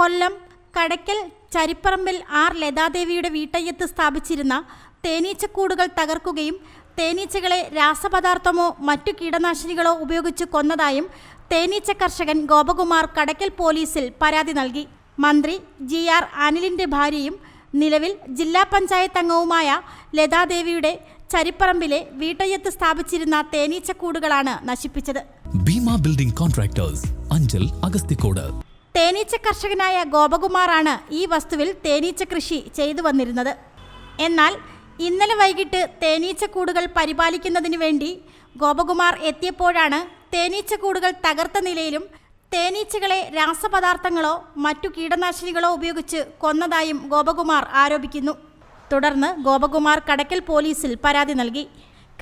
കൊല്ലം Kadakkal ചരിപ്പറമ്പിൽ R ലതാദേവിയുടെ വീട്ടയ്യത്ത് സ്ഥാപിച്ചിരുന്ന തേനീച്ചക്കൂടുകൾ തകർക്കുകയും തേനീച്ചകളെ രാസപദാർത്ഥമോ മറ്റു കീടനാശിനികളോ ഉപയോഗിച്ച് കൊന്നതായും തേനീച്ച കർഷകൻ ഗോപകുമാർ കടയ്ക്കൽ പോലീസിൽ പരാതി നൽകി. മന്ത്രി ജി ആർ അനിലിന്റെ ഭാര്യയും നിലവിൽ ജില്ലാ പഞ്ചായത്ത് അംഗവുമായ ലതാദേവിയുടെ ചരിപ്പറമ്പിലെ വീട്ടയ്യത്ത് സ്ഥാപിച്ചിരുന്ന തേനീച്ചക്കൂടുകളാണ് നശിപ്പിച്ചത്. ഭീമ ബിൽഡിംഗ് കോൺട്രാക്ടേഴ്സ് അഞ്ചൽ അഗസ്തിക്കോട് തേനീച്ച കർഷകനായ ഗോപകുമാറാണ് ഈ വസ്തുവിൽ തേനീച്ച കൃഷി ചെയ്തു വന്നിരുന്നത്. എന്നാൽ ഇന്നലെ വൈകിട്ട് തേനീച്ചക്കൂടുകൾ പരിപാലിക്കുന്നതിന് വേണ്ടി ഗോപകുമാർ എത്തിയപ്പോഴാണ് തേനീച്ചക്കൂടുകൾ തകർത്ത നിലയിലും തേനീച്ചകളെ രാസപദാർത്ഥങ്ങളോ മറ്റു കീടനാശിനികളോ ഉപയോഗിച്ച് കൊന്നതായും ഗോപകുമാർ ആരോപിക്കുന്നു. തുടർന്ന് ഗോപകുമാർ കടക്കൽ പോലീസിൽ പരാതി നൽകി.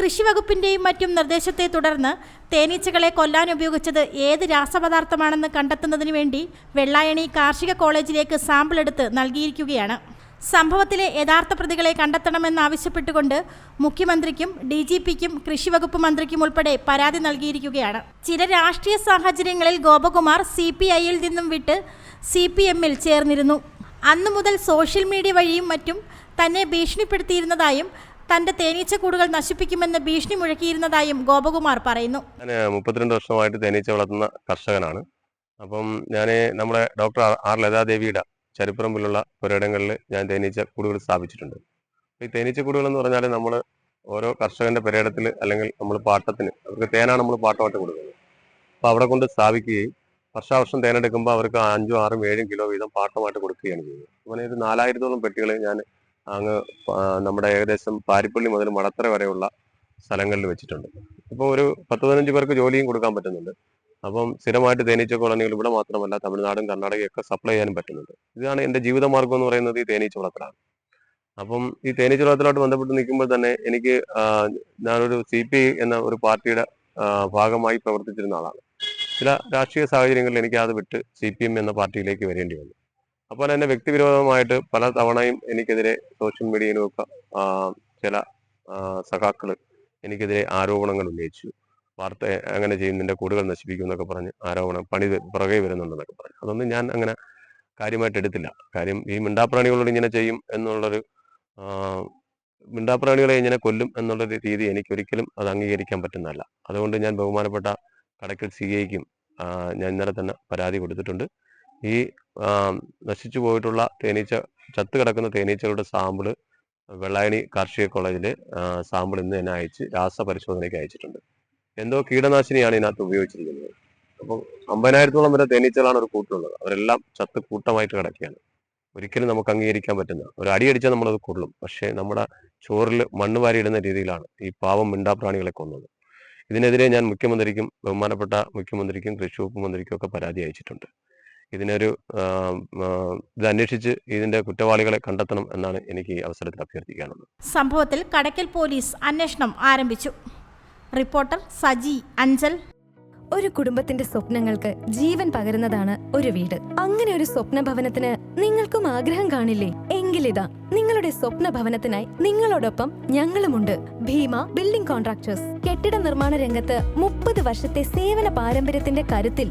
കൃഷിവകുപ്പിന്റെയും മറ്റും നിർദ്ദേശത്തെ തുടർന്ന് തേനീച്ചകളെ കൊല്ലാൻ ഉപയോഗിച്ചത് ഏത് രാസപദാർത്ഥമാണെന്ന് കണ്ടെത്തുന്നതിന് വേണ്ടി വെള്ളായണി കാർഷിക കോളേജിലേക്ക് സാമ്പിൾ എടുത്ത് നൽകിയിരിക്കുകയാണ്. സംഭവത്തിലെ യഥാർത്ഥ പ്രതികളെ കണ്ടെത്തണമെന്നാവശ്യപ്പെട്ടുകൊണ്ട് മുഖ്യമന്ത്രിക്കും ഡി ജി പിക്കും കൃഷിവകുപ്പ് മന്ത്രിക്കും ഉൾപ്പെടെ പരാതി നൽകിയിരിക്കുകയാണ്. ചില രാഷ്ട്രീയ സാഹചര്യങ്ങളിൽ ഗോപകുമാർ സി പി ഐയിൽ നിന്നും വിട്ട് സി പി എമ്മിൽ ചേർന്നിരുന്നു. അന്നു മുതൽ സോഷ്യൽ മീഡിയ വഴിയും മറ്റും തന്നെ ഭീഷണിപ്പെടുത്തിയിരുന്നതായും തന്റെ തേനീച്ചക്കൂടുകൾ നശിപ്പിക്കുമെന്ന് ഭീഷണി മുഴക്കിയിരുന്നതായും ഗോപകുമാർ പറയുന്നു. ഞാൻ മുപ്പത്തിരണ്ട് വർഷമായിട്ട് തേനീച്ച വളർത്തുന്ന കർഷകനാണ്. അപ്പം ഞാൻ നമ്മുടെ ഡോക്ടർ ആർ- ലതാദേവിയുടെ ചരിപ്പുറമ്പിലുള്ള പുരയിടങ്ങളിൽ ഞാൻ തേനീച്ച കൂടുകൾ സ്ഥാപിച്ചിട്ടുണ്ട്. ഈ തേനീച്ച കൂടുകൾ എന്ന് പറഞ്ഞാൽ നമ്മൾ ഓരോ കർഷകന്റെ പുരയിടത്തിൽ അല്ലെങ്കിൽ നമ്മൾ പാട്ടത്തിന് അവർക്ക് തേനാണ് നമ്മൾ പാട്ടമായിട്ട് കൊടുക്കുന്നത്. അപ്പോൾ അവിടെ കൊണ്ട് സ്ഥാപിക്കുകയും വർഷാവർഷം തേനെടുക്കുമ്പോൾ അവർക്ക് അഞ്ചും ആറും ഏഴും കിലോ വീതം പാട്ടമായിട്ട് കൊടുക്കുകയാണ് ചെയ്യുന്നത്. അങ്ങനെ ഒരു നാലായിരത്തോളം പെട്ടികൾ ഞാൻ അങ്ങ് നമ്മുടെ ഏകദേശം പാരിപ്പള്ളി മുതൽ മടത്തറ വരെയുള്ള സ്ഥലങ്ങളിൽ വെച്ചിട്ടുണ്ട്. ഇപ്പോൾ ഒരു പത്ത് പതിനഞ്ച് പേർക്ക് ജോലിയും കൊടുക്കാൻ പറ്റുന്നുണ്ട്. അപ്പം സ്ഥിരമായിട്ട് തേനീച്ച കോളനികൾ ഇവിടെ മാത്രമല്ല തമിഴ്നാടും കർണാടകയൊക്കെ സപ്ലൈ ചെയ്യാനും പറ്റുന്നുണ്ട്. ഇതാണ് എന്റെ ജീവിതമാർഗം എന്ന് പറയുന്നത് ഈ തേനീച്ച വളർത്തലാണ് അപ്പം ഈ തേനീച്ച വളർത്തലായിട്ട് ബന്ധപ്പെട്ട് നിൽക്കുമ്പോൾ തന്നെ എനിക്ക് ഞാനൊരു സി പി എന്ന ഒരു പാർട്ടിയുടെ ഭാഗമായി പ്രവർത്തിച്ചിരുന്ന ആളാണ്. ചില രാഷ്ട്രീയ സാഹചര്യങ്ങളിൽ എനിക്ക് അത് വിട്ട് സി പി എം എന്ന പാർട്ടിയിലേക്ക് വരേണ്ടി വന്നു. അപ്പോൾ എന്നെ വ്യക്തിവിരോധമായിട്ട് പല തവണയും എനിക്കെതിരെ സോഷ്യൽ മീഡിയയിലുമൊക്കെ ഒക്കെ ചില സഖാക്കൾ എനിക്കെതിരെ ആരോപണങ്ങൾ ഉന്നയിച്ചു. വാർത്ത അങ്ങനെ ചെയ്യും നിന്റെ കൂടുകൾ നശിപ്പിക്കും എന്നൊക്കെ പറഞ്ഞ് ആരോപണം പണി പുറകെ വരുന്നുണ്ടെന്നൊക്കെ പറഞ്ഞു. അതൊന്നും ഞാൻ അങ്ങനെ കാര്യമായിട്ട് എടുത്തില്ല. കാര്യം ഈ മിണ്ടാപ്രാണികളോട് ഇങ്ങനെ ചെയ്യും എന്നുള്ളൊരു മിണ്ടാപ്രാണികളെ ഇങ്ങനെ കൊല്ലും എന്നുള്ളൊരു രീതി എനിക്ക് ഒരിക്കലും അത് അംഗീകരിക്കാൻ പറ്റുന്നതല്ല. അതുകൊണ്ട് ഞാൻ ബഹുമാനപ്പെട്ട കടക്കൽ സി ഐക്കും ഞാൻ ഇന്നലെ തന്നെ പരാതി കൊടുത്തിട്ടുണ്ട്. ഈ നശിച്ചു പോയിട്ടുള്ള തേനീച്ച ചത്തു കിടക്കുന്ന തേനീച്ചകളുടെ സാമ്പിൾ വെള്ളായണി കാർഷിക കോളേജിൽ സാമ്പിൾ ഇന്ന് തന്നെ അയച്ച് രാസപരിശോധനയ്ക്ക് അയച്ചിട്ടുണ്ട്. എന്തോ കീടനാശിനിയാണ് ഇതിനകത്ത് ഉപയോഗിച്ചിരിക്കുന്നത്. അപ്പം അമ്പതിനായിരത്തോളം വരെ തേനീച്ചകളാണ് ഒരു കൂട്ടുള്ളത് അവരെല്ലാം ചത്ത് കൂട്ടമായിട്ട് കിടക്കുകയാണ്. ഒരിക്കലും നമുക്ക് അംഗീകരിക്കാൻ പറ്റുന്ന ഒരു അടി അടിച്ചാൽ നമ്മളത് കൊള്ളും. പക്ഷേ നമ്മുടെ ചോറിൽ മണ്ണ് വാരിയിടുന്ന രീതിയിലാണ് ഈ പാവം മിണ്ടാപ്രാണികളെ കൊന്നത്. ഇതിനെതിരെ ഞാൻ മുഖ്യമന്ത്രിക്കും ബഹുമാനപ്പെട്ട മുഖ്യമന്ത്രിക്കും കൃഷി വകുപ്പ് മന്ത്രിക്കും ഒക്കെ പരാതി അയച്ചിട്ടുണ്ട്. ഇതിനൊരു ഇത് അന്വേഷിച്ച് ഇതിന്റെ കുറ്റവാളികളെ കണ്ടെത്തണം എന്നാണ് എനിക്ക് ഈ അവസരത്തിൽ അഭ്യർത്ഥിക്കാനുള്ളത്. സംഭവത്തിൽ കടയ്ക്കൽ പോലീസ് അന്വേഷണം ആരംഭിച്ചു. റിപ്പോർട്ടർ സജി അഞ്ചൽ. ഒരു കുടുംബത്തിന്റെ സ്വപ്നങ്ങൾക്ക് ജീവൻ പകരുന്നതാണ് ഒരു വീട്. അങ്ങനെ ഒരു സ്വപ്ന ഭവനത്തിന് നിങ്ങൾക്കും ആഗ്രഹം കാണില്ലേ? എങ്കിലിതാ നിങ്ങളുടെ സ്വപ്ന ഭവനത്തിനായി നിങ്ങളോടൊപ്പം ഞങ്ങളുമുണ്ട്. Bhima building contractors. കെട്ടിട നിർമ്മാണ രംഗത്ത് മുപ്പത് വർഷത്തെ സേവന പാരമ്പര്യത്തിന്റെ കരുത്തിൽ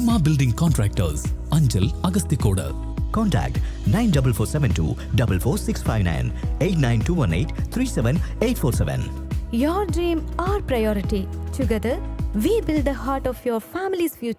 Bhima building contractors Anchal Agasthikode Contact 94472 44659 89218 37847. Your dream, our priority. Together, we build the heart of your family's future.